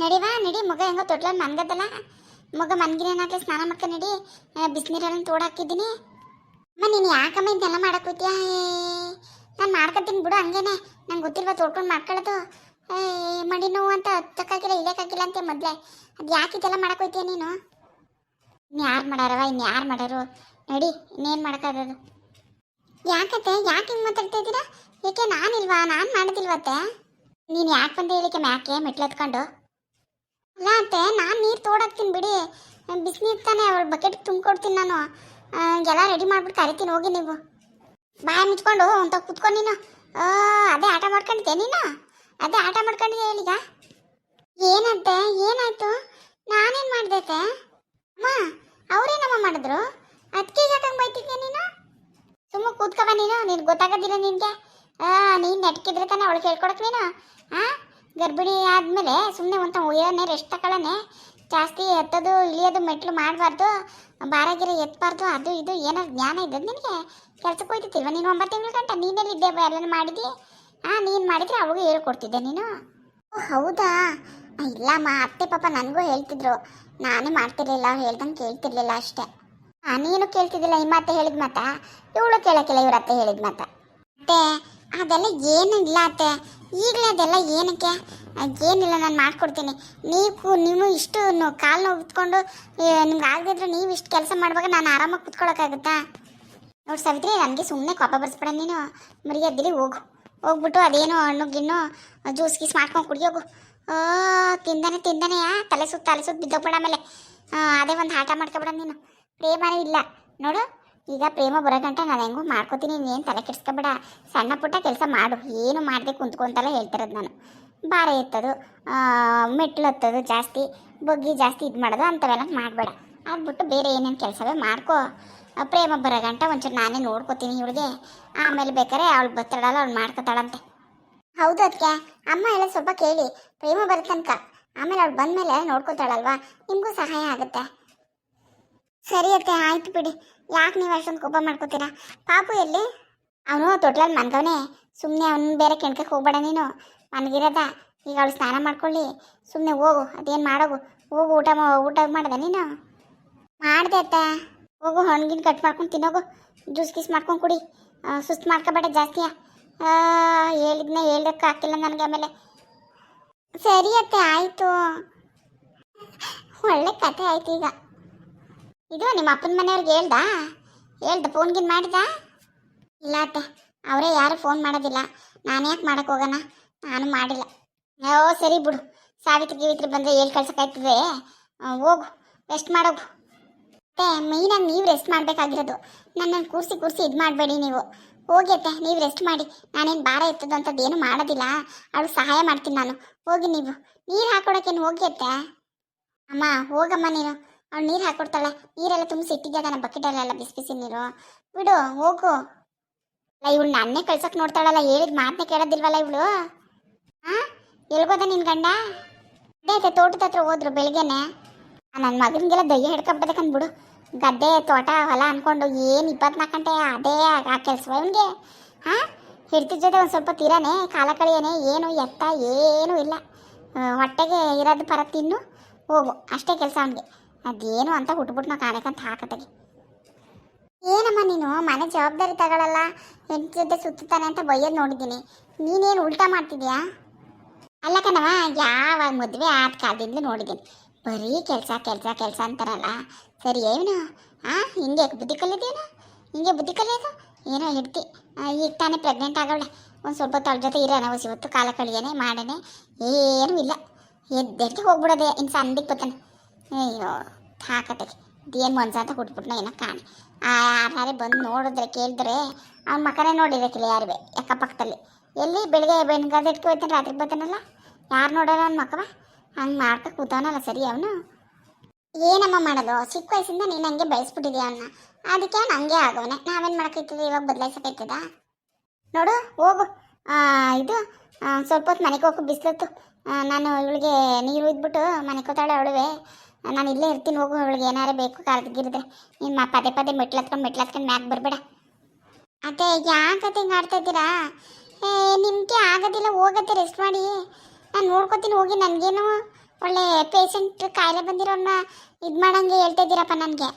ನಡಿವಾ ನಡಿ. ಮಗ ಹೆಂಗೋ ತೊಟ್ಲ ನನ್ಗದಲ್ಲ ಮಗ ಮನ್ಗಿನೇನಾಗ್ಲಿ ಸ್ನಾನ ಮಕ್ಕ ನಡಿ. ಬಿಸಿನೀರಲ್ಲಿ ತೋಡಾಕಿದ್ದೀನಿ ಅಮ್ಮ, ನೀನು ಯಾಕಮ್ಮ ಇದನ್ನೆಲ್ಲ ಮಾಡಕ್ ಹೋಗ್ತೀಯ ನಾನು ಮಾಡ್ಕೊತೀನಿ ಬಿಡು, ಹಂಗೇನೆ. ನಂಗೆ ಗೊತ್ತಿಲ್ವಾ ತೋಡ್ಕೊಂಡು ಮಾಡ್ಕೊಳ್ಳೋದು? ಮಡಿ ನೋವು ಅಂತ ಹತ್ತಕ್ಕಾಗಿಲ್ಲ ಇಳಿಯಕ್ಕಾಗಿಲ್ಲ ಅಂತ ಮೊದಲೇ. ಅದು ಯಾಕೆ ಇದೆಲ್ಲ ಮಾಡಕ್ ಹೋಗ್ತೀಯ ನೀನು? ಇನ್ನು ಯಾರು ಮಾಡಾರವ ಇನ್ನು ಯಾರು ಮಾಡಾರು? ನಡಿ, ಇನ್ನೇನು ಮಾಡೋಕ್ಕಾಗೋದು? ಯಾಕತ್ತೆ, ಯಾಕೆ ಹಿಂಗೆ ಮಾತಾಡ್ತಾ ಇದ್ದೀರಾ? ಏಕೆ ನಾನಿಲ್ವಾ? ನಾನು ಮಾಡೋದಿಲ್ವತ್ತೆ ನೀನು ಯಾಕೆ ಬಂದೆ ಹೇಳಿಕೆ ಮ್ಯಾಕೆ ಮೆಟ್ಲತ್ಕೊಂಡು ಅಲ್ಲ ಅತ್ತೆ ನಾನು ನೀರು ತೋಡಾಕ್ತೀನಿ ಬಿಡಿ. ಬಿಸಿನೀರು ತಾನೇ, ಅವ್ರ ಬಕೆಟ್ ತುಂಬಿಕೊಡ್ತೀನಿ ನಾನು. ಎಲ್ಲ ರೆಡಿ ಮಾಡ್ಬಿಟ್ಟು ಕರಿತೀನಿ, ಹೋಗಿ ನೀವು. ಬಾಯಿ ಮುಚ್ಕೊಂಡು ಅಂತ ಕುತ್ಕೊಂಡು ನೀನು. ಅದೇ ಆಟ ಮಾಡ್ಕೊಂಡಿದ್ದೆ ನೀನು? ಅದೇ ಆಟ ಮಾಡ್ಕೊಂಡಿದ್ದೆ ಹೇಳೀಗ ಏನಂತೆ, ಏನಾಯ್ತು? ನಾನೇನು ಮಾಡ್ದೈತೆ ಅಮ್ಮ, ಅವ್ರೇನಮ್ಮ ಮಾಡಿದ್ರು? ಅದಕ್ಕೆ ಯಾಕಂಗೆ ಬೈತಿದ್ದೆ ನೀನು? ಸುಮ್ಮನೆ ಕೂತ್ಕವ ನೀನು, ನಿನ್ಗೆ ಗೊತ್ತಾಗೋದಿಲ್ಲ ನಿನಗೆ. ನೀನು ನೆಟ್ಕಿದ್ರೆ ತಾನೆ ಅವಳು ಕೇಳ್ಕೊಡಕ್ ನೀನು. ಆ? ಗರ್ಭಿಣಿ ಆದಮೇಲೆ ಸುಮ್ಮನೆ ಒಂದು ಉಯ್ಯೋನೆ ರೆಸ್ಟ್ ತಗೊಳ್ಳೋನೆ ಜಾಸ್ತಿ ಎತ್ತೋದು, ಇಳಿಯೋದು, ಮೆಟ್ಲು ಮಾಡಬಾರ್ದು, ಬಾರಾಗಿರ ಎತ್ತಬಾರ್ದು ಅದು ಇದು ಏನೋ ಜ್ಞಾನ ಇದ್ದದ್ದು ನಿನಗೆ? ಕೆಲಸಕ್ಕೆ ಹೋಯ್ತಿಲ್ವ ನೀನು ಒಂಬತ್ತು ತಿಂಗಳ ಗಂಟ ನೀನೆಲ್ಲಿದ್ದೆ ಎಲ್ಲ ಮಾಡಿದಿ? ಹಾಂ ನೀನು ಮಾಡಿದರೆ ಅವಾಗೂ ಹೇಳ್ಕೊಡ್ತಿದ್ದೆ ನೀನು? ಓ, ಹೌದಾ? ಇಲ್ಲಮ್ಮ, ಅತ್ತೆ ಪಾಪ ನನಗೂ ಹೇಳ್ತಿದ್ರು. ನಾನೇ ಮಾಡ್ತಿರ್ಲಿಲ್ಲ, ಅವ್ರು ಹೇಳ್ದಂಗೆ ಕೇಳ್ತಿರ್ಲಿಲ್ಲ ಅಷ್ಟೇ. ನೀನು ಕೇಳ್ತಿದ್ದಿಲ್ಲ, ನಿಮ್ಮ ಅತ್ತೆ ಹೇಳಿದ ಮಾತಾ? ಇವಳು ಕೇಳೋಕ್ಕಿಲ್ಲ, ಇವ್ರ ಅತ್ತೆ ಹೇಳಿದ ಮಾತಾ? ಅತ್ತೆ, ಅದೆಲ್ಲ ಏನೂ ಇಲ್ಲ ಅತ್ತೆ. ಈಗಲೇ ಅದೆಲ್ಲ ಏನಕ್ಕೆ? ಏನಿಲ್ಲ, ನಾನು ಮಾಡ್ಕೊಡ್ತೀನಿ. ನೀವು ನೀವು ಇಷ್ಟು ಕಾಲು ನೋವು ಉತ್ಕೊಂಡು ನಿಮ್ಗೆ ಆಗದಿದ್ರೆ ನೀವು ಇಷ್ಟು ಕೆಲಸ ಮಾಡುವಾಗ ನಾನು ಆರಾಮಾಗಿ ಕುತ್ಕೊಳ್ಳೋಕ್ಕಾಗುತ್ತಾ ನೋಡಿ ಸಾವಿತ್ರಿ, ನನಗೆ ಸುಮ್ಮನೆ ಕೋಪ ಬರ್ಸ್ಬೇಡ ನೀನು. ಮರಿಯದ್ದಿರಿ ಹೋಗು. ಹೋಗ್ಬಿಟ್ಟು ಅದೇನು ಹಣ್ಣು ಗಿಣ್ಣು, ಜ್ಯೂಸ್ ಗೀಸ್ ಮಾಡ್ಕೊಂಡು ಕುಡಿಯೋಗು. ತಿಂದಾನೆ ತಿಂದಾನೆಯಾ ತಲೆ ಸುತ್ತ ತಲೆ ಸುತ್ತ ಬಿದ್ದೋಗ್ಬೇಡ ಆಮೇಲೆ. ಅದೇ ಒಂದು ಆಟ ಮಾಡ್ಕೊಬೇಡ ನೀನು. ಪ್ರೇಮನೇ ಇಲ್ಲ. ನೋಡು ಈಗ ಪ್ರೇಮ ಬರೋ ಗಂಟ ನಾನು ಹೆಂಗೂ ಮಾಡ್ಕೋತೀನಿ, ನೀನು ತಲೆ ಕೆಡಿಸ್ಕೊಬೇಡ. ಸಣ್ಣ ಪುಟ್ಟ ಕೆಲಸ ಮಾಡು, ಏನು ಮಾಡದೆ ಕುಂತ್ಕೊಂತಲ್ಲ ಹೇಳ್ತಿರೋದು ನಾನು. ಭಾರ ಎತ್ತೋದು ಮೆಟ್ಲು ಹತ್ತೋದು ಜಾಸ್ತಿ, ಬಗ್ಗಿ ಜಾಸ್ತಿ ಇದು ಮಾಡೋದು ಅಂಥವೆಲ್ಲ ಮಾಡಬೇಡ. ಆಗ್ಬಿಟ್ಟು ಬೇರೆ ಏನೇನು ಕೆಲಸವೇ ಮಾಡ್ಕೋ. ಪ್ರೇಮ ಬರೋ ಗಂಟ ಒಂಚೂರು ನಾನೇ ನೋಡ್ಕೋತೀನಿ ಇವಳಿಗೆ. ಆಮೇಲೆ ಬೇಕಾದ್ರೆ ಅವಳು ಬರ್ತಾಳಲ್ಲ ಅವ್ಳು ಮಾಡ್ಕೊತಾಳಂತೆ. ಹೌದು ಅದಕ್ಕೆ ಅಮ್ಮ ಎಲ್ಲ ಸ್ವಲ್ಪ ಕೇಳಿ, ಪ್ರೇಮ ಬರೋ ತನಕ. ಆಮೇಲೆ ಅವಳು ಬಂದಮೇಲೆ ನೋಡ್ಕೋತಾಳಲ್ವಾ? ನಿಮಗೂ ಸಹಾಯ ಆಗುತ್ತೆ. ಸರಿ ಅತ್ತೆ, ಆಯ್ತು ಬಿಡಿ. ಯಾಕೆ ನೀವು ಅಷ್ಟೊಂದು ಕೋಪ ಮಾಡ್ಕೋತೀರಾ? ಪಾಪು ಎಲ್ಲಿ? ಅವನು ತೊಟ್ಲಲ್ಲಿ ಮನ್ಗವನೆ. ಸುಮ್ಮನೆ ಅವನು ಬೇರೆ ಕೆಣ್ಕಕ್ಕೆ ಹೋಗ್ಬೇಡ ನೀನು. ಮನ್ಗಿರೋದ. ಈಗ ಅವಳು ಸ್ನಾನ ಮಾಡ್ಕೊಳ್ಳಿ. ಸುಮ್ಮನೆ ಹೋಗು, ಅದೇನು ಮಾಡೋಗು. ಹೋಗು, ಊಟ ಊಟ ಮಾಡ್ದೆ ನೀನು? ಮಾಡಿದೆ ಅತ್ತ. ಹೋಗು ಹಣ್ಣಿನ ಕಟ್ ಮಾಡ್ಕೊಂಡು ತಿನ್ನೋಗು. ಜ್ಯೂಸ್ ಗೀಸ್ ಮಾಡ್ಕೊಂಡು ಕುಡಿ. ಸುಸ್ತು ಮಾಡ್ಕೊಬೇಡ ಜಾಸ್ತಿಯ. ಹೇಳಿದ್ನ, ಹೇಳ್ದಕ್ಕೆ ಹಾಕಿಲ್ಲ ನನಗೆ ಆಮೇಲೆ. ಸರಿ ಅತ್ತೆ, ಆಯಿತು. ಒಳ್ಳೆ ಕತೆ ಆಯ್ತು ಈಗ. ಇದು ನಿಮ್ಮ ಅಪ್ಪನ ಮನೆಯವ್ರಿಗೆ ಹೇಳ್ದಾ? ಹೇಳ್ದ ಫೋನ್ಗಿನ್ ಮಾಡಿದ? ಇಲ್ಲ ಅತ್ತೆ, ಅವರೇ ಯಾರು ಫೋನ್ ಮಾಡೋದಿಲ್ಲ. ನಾನು ಯಾಕೆ ಮಾಡಕ್ಕೆ ಹೋಗೋಣ? ನಾನು ಮಾಡಿಲ್ಲ. ಓ, ಸರಿ ಬಿಡು. ಸಾವಿತ್ರಿ ಗೀವಿತ್ರಿ ಬಂದರೆ ಹೇಳಿ ಕಳ್ಸೋಕ್ಕಾಯ್ತದೆ. ಹೋಗು ರೆಸ್ಟ್ ಮಾಡೋಗು. ಅತ್ತೆ ಮೈನಾಗಿ ನೀವು ರೆಸ್ಟ್ ಮಾಡಬೇಕಾಗಿರೋದು. ನನ್ನನ್ನು ಕೂರಿಸಿ ಕೂರಿಸಿ ಇದು ಮಾಡಬೇಡಿ ನೀವು. ಹೋಗಿ ಅತ್ತೆ, ನೀವು ರೆಸ್ಟ್ ಮಾಡಿ. ನಾನೇನು ಭಾರ ಎತ್ತದು ಅಂಥದ್ದು ಏನು ಮಾಡೋದಿಲ್ಲ. ಅವಳು ಸಹಾಯ ಮಾಡ್ತೀನಿ ನಾನು. ಹೋಗಿ ನೀವು. ನೀರು ಹಾಕೊಡೋಕೇನು ಹೋಗಿ ಅತ್ತೆ? ಅಮ್ಮ, ಹೋಗಮ್ಮ ನೀನು. ಅವ್ಳು ನೀರು ಹಾಕೊಡ್ತಾಳೆ, ನೀರೆಲ್ಲ ತುಂಬಿಸಿ ಇಟ್ಟಿದ್ದೆ ಬಕೆಟ್ ಬಕೆಟಲ್ಲೆಲ್ಲ ಬಿಸಿ ಬಿಸಿ ನೀರು? ಬಿಡು, ಹೋಗು. ಅಲ್ಲ ಇವಳು ನನ್ನೇ ಕಳ್ಸಕ್ ನೋಡ್ತಾಳಲ್ಲ, ಹೇಳಿದ ಮಾತನ್ನೇ ಕೇಳೋದಿಲ್ವಲ್ಲ ಇವಳು? ಹಾಂ ಎಲ್ಗೋದ ನಿನ್ ಗಂಡ? ಅದೇ ಅದೇ ತೋಟದ ಹತ್ರ ಹೋದ್ರು ಬೆಳಿಗ್ಗೆನೆ ನನ್ನ ಮಗನಿಗೆಲ್ಲ ದಯ್ಯ ಹಿಡ್ಕೊಂಬಿಟ್ಟದೆ ಬಿಡು. ಗದ್ದೆ, ತೋಟ, ಹೊಲ ಅಂದ್ಕೊಂಡು ಏನು ಇಪ್ಪತ್ನಾಲ್ಕು ಗಂಟೆ ಅದೇ ಆ ಕೆಲಸ ಇವನಿಗೆ? ಹಾಂ ಹಿಡ್ತಿದ ಜೊತೆ ಒಂದು ಸ್ವಲ್ಪ ತೀರಾನೆ, ಕಾಲ ಕಳಿಯೇನೆ, ಏನು ಎತ್ತ ಏನೂ ಇಲ್ಲ. ಹೊಟ್ಟೆಗೆ ಇರೋದು ಪರ ತಿನ್ನು, ಹೋಗು. ಅಷ್ಟೇ ಕೆಲಸ ಅವನಿಗೆ. ಅದೇನು ಅಂತ ಹುಟ್ಬಿಟ್ಟು ನಾವು ಕಾಣಕಂತ ಹಾಕತ್ತಾಗಿ. ಏನಮ್ಮ ನೀನು? ಮನೆ ಜವಾಬ್ದಾರಿ ತಗೊಳಲ್ಲ? ಹೆಂಡತಿ ಜೊತೆ ಸುತ್ತಾನೆ ಅಂತ ಬೈಯೋದು ನೋಡಿದ್ದೀನಿ. ನೀನೇನು ಉಲ್ಟಾ ಮಾಡ್ತಿದ್ಯಾ? ಅಲ್ಲ ಕಣವ ಯಾವಾಗ ಮದುವೆ ಆದ ಕಾಲದಿಂದ ನೋಡಿದ್ದೀನಿ. ಬರೀ ಕೆಲಸ ಕೆಲಸ ಕೆಲಸ ಅಂತಾರಲ್ಲ. ಸರಿ, ಏನು? ಆ, ಹಿಂಗೆ ಬುದ್ಧಿ ಕಲಿದೇನು? ಹಿಂಗೆ ಬುದ್ಧಿ ಕಲಿಯೋದು? ಏನೋ ಹಿಡ್ತಿ. ಈಗ ತಾನೇ ಪ್ರೆಗ್ನೆಂಟ್ ಆಗವಳೆ ಒಂದು ಸ್ವಲ್ಪ ತಳ ಜೊತೆ ಇರೋಣ ಹೊಸ ಹೊತ್ತು ಕಾಲ ಕಳಿಯೇನೆ, ಮಾಡೇನೆ. ಏನೂ ಇಲ್ಲ. ಎದ್ದೆಟ್ಟಿಗೆ ಹೋಗ್ಬಿಡೋದೆ. ಇನ್ನು ಸಂದಿಗೆ ಬರ್ತಾನೆ. ಅಯ್ಯೋ ಹಾಕತ್ತೆ ಏನು ಮನ್ಸ ಅಂತ ಕುಟ್ಬಿಟ್ನ ಏನೋ ಕಾಣೆ. ಯಾರೇ ಬಂದು ನೋಡಿದ್ರೆ, ಕೇಳಿದ್ರೆ ಅವ್ನ ಮಕ್ಕನೇ ನೋಡಿರಕ್ಕಿಲ್ಲ ಯಾರುವೆ ಅಕ್ಕಪಕ್ಕದಲ್ಲಿ. ಎಲ್ಲಿ ಬೆಳಿಗ್ಗೆ ಬೆಣ್ಗಾದ ಇಟ್ಕೊ ಹೋಯ್ತಾನೆ ರಾತ್ರಿ ಬರ್ತಾನಲ್ಲ? ಯಾರು ನೋಡೋಣ ಅವ್ನ ಮಕ್ಕವ? ಹಂಗೆ ಮಾಡ್ಕೊ ಕೂತಾನಲ್ಲ ಸರಿ ಅವನು? ಏನಮ್ಮ ಮಾಡೋದು? ಚಿಕ್ಕ ವಯಸ್ಸಿಂದ ನೀನು ಹಂಗೆ ಬಯಸ್ಬಿಟ್ಟಿದ್ಯಾ ಅವನ್ನ ಅದಕ್ಕೆ ಅವ್ನು ಹಂಗೆ ಆಗೋನೆ ನಾವೇನು ಮಾಡೋಕ್ಕೈತದೆ ಇವಾಗ ಬದಲಾಯಿಸೋಕ್ಕೈತದ ನೋಡು, ಹೋಗು. ಇದು ಸ್ವಲ್ಪ ಹೊತ್ತು ಮನೆಗೆ ಹೋಗು, ಬಿಸಿಲತ್ತು. ನಾನು ಇವಳಿಗೆ ನೀರು ಇದ್ಬಿಟ್ಟು ಮನೆ ಕೂತಾಳೆ ಅವಳುವೆ. ನಾನು ಇಲ್ಲೇ ಇರ್ತೀನಿ, ಹೋಗು, ಅವಳಿಗೆ ಏನಾರೇ ಬೇಕು ಕಾಲ್ಗಿರಿದ್ರೆ ನಿಮ್ಮ ಪದೇ ಪದೇ ಮೆಟ್ಲು ಹತ್ಕೊಂಡು ಮೆಟ್ಲು ಹತ್ಕೊಂಡು ಮ್ಯಾಕ್ ಬರಬೇಡ. ಅದೇ ಯಾಕತ್ತೆ ಹಿಂಗೆ ಆಡ್ತಾ ಇದ್ದೀರಾ? ಏ, ನಿಮಗೆ ಆಗೋದಿಲ್ಲ, ಹೋಗತ್ತೆ ರೆಸ್ಟ್ ಮಾಡಿ. ನಾನು ನೋಡ್ಕೊತೀನಿ, ಹೋಗಿ, ನನಗೇನು ಒಳ್ಳೆ ಪೇಷಂಟ್ ಕಾಯಿಲೆ ಬಂದಿರೋನ್ನ ಇದು ಮಾಡೋಂಗೆ ಹೇಳ್ತಾ ಇದ್ದೀರಪ್ಪ ನನಗೆ.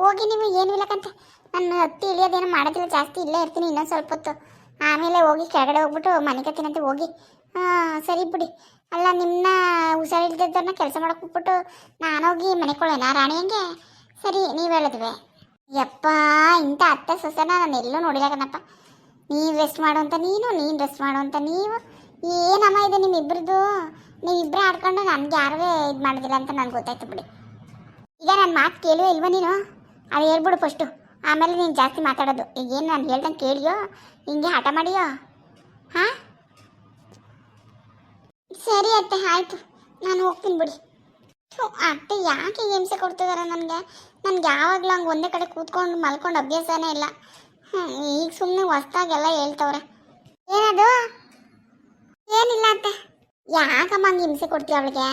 ಹೋಗಿ ನೀವು, ಏನು ಇಲ್ಲಕ್ಕಂತ ನಾನು ಹತ್ತಿ ಇಳಿಯೋದೇನು ಮಾಡೋದಿಲ್ಲ, ಜಾಸ್ತಿ ಇಲ್ಲೇ ಇರ್ತೀನಿ, ಇನ್ನೊಂದು ಸ್ವಲ್ಪ ಹೊತ್ತು. ಆಮೇಲೆ ಹೋಗಿ ಕೆಳಗಡೆ ಹೋಗ್ಬಿಟ್ಟು ಮನೆ ಕತ್ತಿನಂತೆ ಹೋಗಿ. ಹಾಂ, ಸರಿ ಬಿಡಿ. ಅಲ್ಲ ನಿಮ್ಮನ್ನ ಹುಷಾರಿಲ್ದಿದ್ದನ್ನ ಕೆಲಸ ಮಾಡಕ್ಕೆ ಹೋಗ್ಬಿಟ್ಟು ನಾನೋಗಿ ಮನೆ ಕೊಡೋಣ ರಾಣಿ ಹಂಗೆ? ಸರಿ, ನೀವು ಹೇಳಿದ್ವಿ. ಯಪ್ಪ, ಇಂಥ ಅತ್ತೆ ಸೊಸೆನ ನಾನು ಎಲ್ಲೂ ನೋಡಿಲ್ಲ ನೀನು ರೆಸ್ಟ್ ಮಾಡು ಅಂತ ನೀನು ನೀನು ರೆಸ್ಟ್ ಮಾಡು ಅಂತ ನೀವು. ಏನಮ್ಮ ಇದೆ ನಿಮ್ಮಿಬ್ರದ್ದು? ನೀವಿಬ್ಬರೇ ಆಡ್ಕೊಂಡು ನನಗೆ ಯಾರೇ ಇದು ಮಾಡೋದಿಲ್ಲ ಅಂತ ನನಗೆ ಗೊತ್ತಾಯ್ತು ಬಿಡಿ. ಈಗ ನನ್ನ ಮಾತು ಕೇಳುವ ಇಲ್ವ ನೀನು? ಅದು ಹೇಳ್ಬಿಡು ಫಸ್ಟು ಆಮೇಲೆ ನೀನು ಜಾಸ್ತಿ ಮಾತಾಡೋದು. ಈಗ ಏನು ನಾನು ಹೇಳ್ದಂಗೆ ಕೇಳಿಯೋ? ಹಿಂಗೆ ಹಠ ಮಾಡಿಯೋ? ಹಾಂ? ಸರಿ ಅತ್ತೆ, ಆಯಿತು. ನಾನು ಹೋಗ್ತೀನಿ ಬಿಡಿ. ಅತ್ತೆ, ಯಾಕೆ ಹಿಂಸೆ ಕೊಡ್ತಿದಾರೆ ನನಗೆ? ನನಗೆ ಯಾವಾಗಲೂ ಹಂಗೆ ಒಂದೇ ಕಡೆ ಕೂತ್ಕೊಂಡು ಮಲ್ಕೊಂಡು ಅಭ್ಯಾಸನೇ ಇಲ್ಲ. ಈಗ ಸುಮ್ಮನೆ ಹೊಸ್ದಾಗೆಲ್ಲ ಹೇಳ್ತವ್ರೆ. ಏನದು? ಏನಿಲ್ಲ ಅತ್ತೆ. ಯಾಕಮ್ಮ ಹಂಗೆ ಹಿಂಸೆ ಕೊಡ್ತೀವಿ ಅವಳಿಗೆ?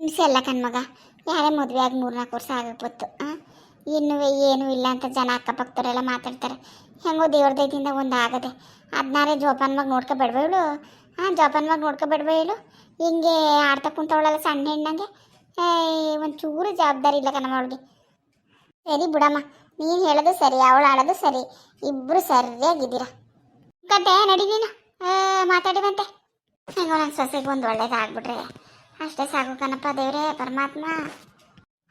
ಹಿಂಸೆ ಅಲ್ಲ ಕಣ್ಮಗ ಯಾರೇ ಮದುವೆ ಆಗಿ ಮೂರ್ನಾಲ್ಕು ವರ್ಷ ಹಾಂ ಇನ್ನೂ ಏನೂ ಇಲ್ಲ ಅಂತ ಜನ ಅಕ್ಕಪಕ್ಕದವರೆಲ್ಲ ಮಾತಾಡ್ತಾರೆ. ಹೆಂಗೋ ದೇವ್ರ ದಯದಿಂದ ಒಂದು ಆಗದೆ. ಅದನ್ನಾರೇ ಜೋಪಾನವಾಗಿ ಇವಳು? ಹಾಂ, ಜೋಪಾನವಾಗಿ ನೋಡ್ಕೊಬೇಡ್ವ ಹೇಳು. ಹಿಂಗೆ ಆಡ್ತಾ ಕುಂತವಳಲ್ಲ ಸಣ್ಣ ಹೆಣ್ಣಂಗೆ. ಒಂಚೂರು ಜವಾಬ್ದಾರಿ ಇಲ್ಲ ಕಣಮ್ಮ ಅವಳಿಗೆ. ಸರಿ ಬಿಡಮ್ಮ, ನೀನು ಹೇಳೋದು ಸರಿ, ಅವಳು ಆಡೋದು ಸರಿ. ಇಬ್ಬರು ಸರಿಯಾಗಿದ್ದೀರ? ಕತೆ, ನಡಿ ನೀನು. ಮಾತಾಡಿ ಮಾತಾಡಿವಂತೆ. ಹೆಂಗೋ ನನ್ನ ಸೊಸೆಗೆ ಒಂದು ಒಳ್ಳೇದಾಗ್ಬಿಟ್ರೆ. ಅಷ್ಟೇ ಸಾಕು ಕಣಪ್ಪ ದೇವರೇ, ಪರಮಾತ್ಮ.